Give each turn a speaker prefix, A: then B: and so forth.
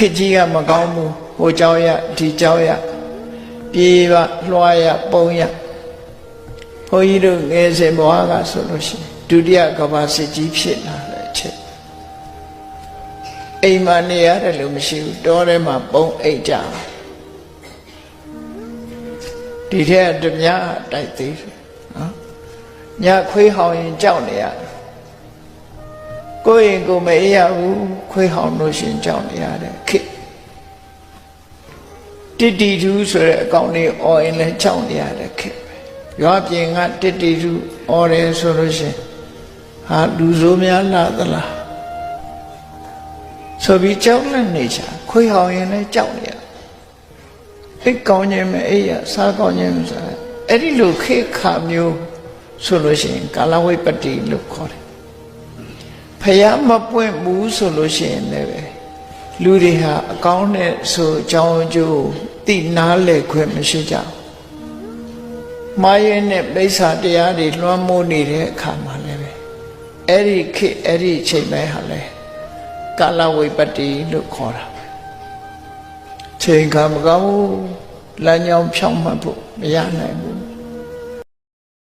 A: ခေတ်ကြီးကမကောင်းဘူးဟိုเจ้าရဒီเจ้าရပြေးပါလွှားရပုံရဘုန်းကြီးတို့ငယ်စဉ်ဘဝကဆိုလို့ရှိရင်ဒုတိယကမ္ဘာစစ်ကြီးဖြစ်လာတဲ့အချက်အိမ်မှာနေရတယ်လို့မရှိဘူးတောထဲမှာပုံအိတ်ကြဒီထက်ဓမြတိုက်သေးတယ်နော်ညခွေးဟောင်ရင်ကြောက်နေရတယ် ကိုယ်ရင်ကိုယ်မအေးရဘူးခွေးဟောင်လို့ရှရင်ကြောက်နေရတဲ့ခေတ်တိတီထူးဆိုတဲ့အကောင်လေးအော်ရင်လည်းကြောက်နေရတဲ့ခေတ်ပဲရွာပြင်ကတိတီထူးအော်တယ်ဆိုလို့ရှရင်ဟာလူဆိုးများလာသလားဆိုပြီးကြောက်လက်နေချာခွေးဟောင်ရင်လည်းကြောက်နေရအိတ်ကောင်းခြင်းမအိတ်ရစားကောင်းခြင်းမစားအဲ့ဒီလိုခေတ်ခါမျိုးဆိုလို့ရှိရင်ကာလဝိပတ္တိလို့ခေါ်တယ် ဖယားမပွင့်ဘူးဆိုလို့ရှိရင်လည်းပဲလူတွေဟာအကောင်းနဲ့ဆိုအကြောင်းအကျိုးသိနားလည်ခွင့်မရှိကြဘူးမာယနဲ့ပိဿာတရားတွေလွှမ်းမိုးနေတဲ့အခါမှာလည်းပဲအဲ့ဒီခေတ်အဲ့ဒီအချိန်ပဲဟာလဲကာလဝိပတ္တိလို့ခေါ်တာပဲချိန်ခါမကောင်းဘူးလမ်းကြောင်းဖြောင်းမှတ်ဖို့မရနိုင်ဘူး